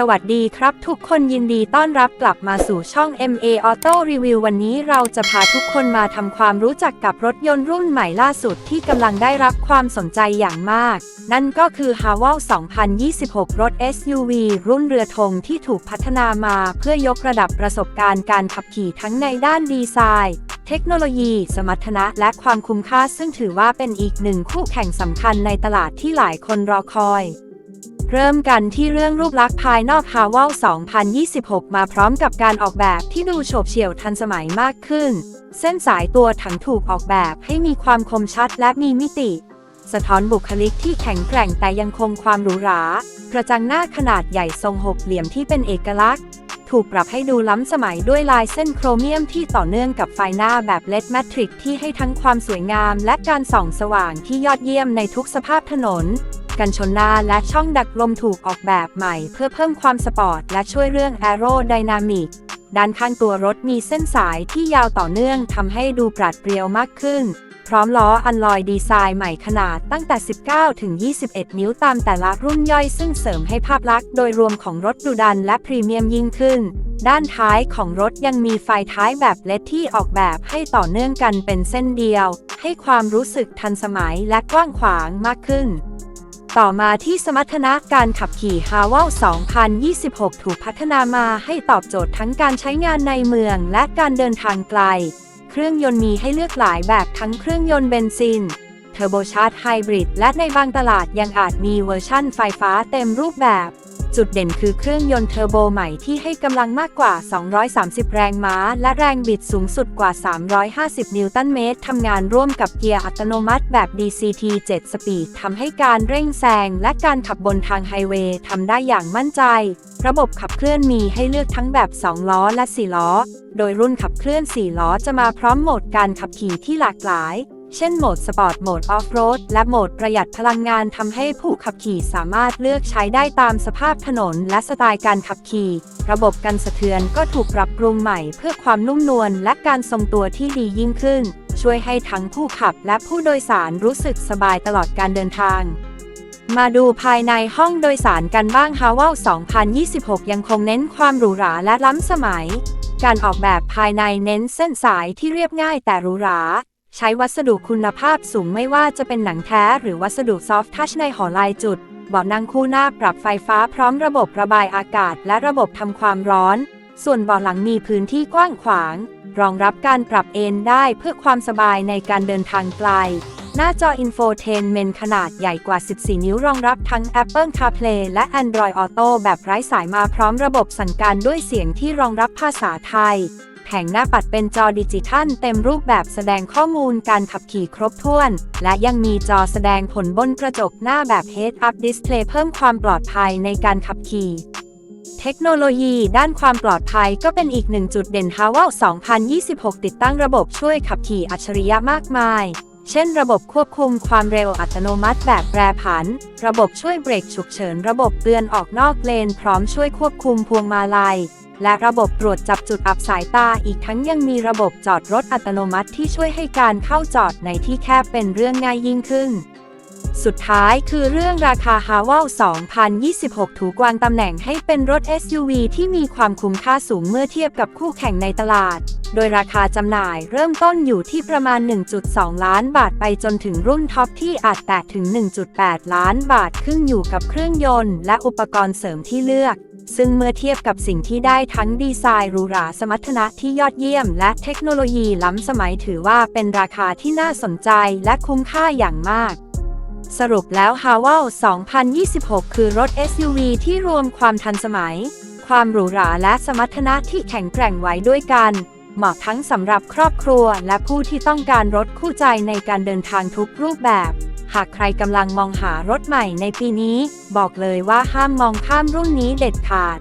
สวัสดีครับทุกคนยินดีต้อนรับกลับมาสู่ช่อง MA Auto Review วันนี้เราจะพาทุกคนมาทำความรู้จักกับรถยนต์รุ่นใหม่ล่าสุดที่กำลังได้รับความสนใจอย่างมาก นั่นก็คือ h a w a l 2026 รถ SUV รุ่นเรือธงที่ถูกพัฒนามาเพื่อยกระดับประสบการณ์การขับขี่ทั้งในด้านดีไซน์เทคโนโลยี สมรรถนะ และความคุ้มค่าซึ่งถือว่าเป็นอีกหนึ่งคู่แข่งสำคัญในตลาดที่หลายคนรอคอย เริ่มกันที่เรื่องรูปลักษณ์ภายนอกฮาว a ล2026 มาพร้อมกับการออกแบบที่ดูโฉบเฉี่ยวทันสมัยมากขึ้น เส้นสายตัวถังถูกออกแบบให้มีความคมชัดและมีมิติ สะท้อนบุคลิกที่แข็งแกร่งแต่ยังคงความหรูหรากระจังหน้าขนาดใหญ่ทรงหกเหลี่ยมที่เป็นเอกลักษณ์ ถูกปรับให้ดูล้ำสมัยด้วยลายเส้นโครเมียมที่ต่อเนื่องกับไฟหน้าแบบเลดแมทริกที่ให้ทั้งความสวยงาม และการส่องสว่างที่ยอดเยี่ยมในทุกสภาพถนน กันชนหน้าและช่องดักลมถูกออกแบบใหม่ เพื่อเพิ่มความสปอร์ตและช่วยเรื่องแอโรไดนามิกด้านข้างตัวรถมีเส้นสายที่ยาวต่อเนื่องทำให้ดูปราดเปรียวมากขึ้น พร้อมล้ออันลอยดีไซน์ใหม่ขนาดตั้งแต่ 19 ถึง 21 นิ้วตามแต่ละรุ่นย่อยซึ่งเสริมให้ภาพลักษณ์โดยรวมของรถดูดันและพรีเมียมยิ่งขึ้น ด้านท้ายของรถยังมีไฟท้ายแบบเลดที่ออกแบบให้ต่อเนื่องกันเป็นเส้นเดียว ให้ความรู้สึกทันสมัยและกว้างขวางมากขึ้น ต่อมาที่สมรรถนะการขับขี่ฮาวเวล2026 ถูกพัฒนามาให้ตอบโจทย์ทั้งการใช้งานในเมืองและการเดินทางไกล เครื่องยนต์มีให้เลือกหลายแบบทั้งเครื่องยนต์เบนซิน เทอร์โบชาร์จไฮบริด และในบางตลาดยังอาจมีเวอร์ชั่นไฟฟ้าเต็มรูปแบบ จุดเด่นคือเครื่องยนต์เทอร์โบใหม่ที่ให้กำลังมากกว่า 230 แรงม้า และแรงบิดสูงสุดกว่า 350 นิวตันเมตรทำงานร่วมกับเกียร์อัตโนมัติแบบ DCT 7 Speed ทำให้การเร่งแซงและการขับบนทางไฮเวย์ทำได้อย่างมั่นใจ ระบบขับเคลื่อนมีให้เลือกทั้งแบบ 2 ล้อและ 4 ล้อ โดยรุ่นขับเคลื่อน 4 ล้อจะมาพร้อมโหมดการขับขี่ที่หลากหลาย เช่นโหมดสปอร์ต โหมดออฟโรด และโหมดประหยัดพลังงานทำให้ผู้ขับขี่สามารถเลือกใช้ได้ตามสภาพถนนและสไตล์การขับขี่ ระบบกันสะเทือนก็ถูกปรับปรุงใหม่เพื่อความนุ่มนวลและการทรงตัวที่ดียิ่งขึ้น ช่วยให้ทั้งผู้ขับและผู้โดยสารรู้สึกสบายตลอดการเดินทางมาดูภายในห้องโดยสารกันบ้างฮาว a ล2026 ยังคงเน้นความหรูหราและล้ำสมัย การออกแบบภายในเน้นเส้นสายที่เรียบง่ายแต่หรูหรา ใช้วัสดุคุณภาพสูงไม่ว่าจะเป็นหนังแท้หรือวัสดุซอฟท์ทัชในหอลายจุดเบาะนั่งคู่หน้าปรับไฟฟ้าพร้อมระบบระบายอากาศและระบบทำความร้อน ส่วนเบาะหลังมีพื้นที่กว้างขวาง รองรับการปรับเอนได้เพื่อความสบายในการเดินทางไกล หน้าจอ Infotainment ขนาดใหญ่กว่า 14 นิ้วรองรับทั้ง Apple CarPlay และ Android Auto แบบไร้สายมาพร้อมระบบสั่งการด้วยเสียงที่รองรับภาษาไทย แผงหน้าปัดเป็นจอดิจิทัลเต็มรูปแบบแสดงข้อมูลการขับขี่ครบถ้วน และยังมีจอแสดงผลบนกระจกหน้าแบบ Head-Up Display เพิ่มความปลอดภัยในการขับขี่เทคโนโลยีด้านความปลอดภัยก็เป็นอีกหนึ่งจุดเด่นฮาว a ล2026 ติดตั้งระบบช่วยขับขี่อัจฉริยะมากมาย เช่นระบบควบคุมความเร็วอัตโนมัติแบบแปรผัน ระบบช่วยเบรกฉุกเฉิน ระบบเตือนออกนอกเลน พร้อมช่วยควบคุมพวงมาลัย และระบบตรวจจับจุดอับสายตาอีกทั้งยังมีระบบจอดรถอัตโนมัติที่ช่วยให้การเข้าจอดในที่แคบเป็นเรื่องง่ายยิ่งขึ้น สุดท้ายคือเรื่องราคา h a w a l 2026 ถูกวางตำแหน่งให้เป็นรถ SUV ที่มีความคุ้มค่าสูงเมื่อเทียบกับคู่แข่งในตลาด โดยราคาจำหน่ายเริ่มต้นอยู่ที่ประมาณ 1.2 ล้านบาทไปจนถึงรุ่นท็อปที่อาจแตะถึง 1.8 ล้านบาทขึ้นอยู่กับเครื่องยนต์ และอุปกรณ์เสริมที่เลือก ซึ่งเมื่อเทียบกับสิ่งที่ได้ทั้งดีไซน์หรูหราสมรรถนะที่ยอดเยี่ยม และเทคโนโลยีล้ำสมัยถือว่าเป็นราคาที่น่าสนใจและคุ้มค่าอย่างมาก สรุปแล้ว h a w a l 2026 คือรถ SUV ที่รวมความทันสมัย ความหรูหราและสมรรถนะที่แข็งแกร่งไว้ด้วยกันเหมาะทั้งสำหรับครอบครัวและผู้ที่ต้องการรถคู่ใจในการเดินทางทุกรูปแบบ หากใครกำลังมองหารถใหม่ในปีนี้ บอกเลยว่าห้ามมองข้ามรุ่นนี้เด็ดขาด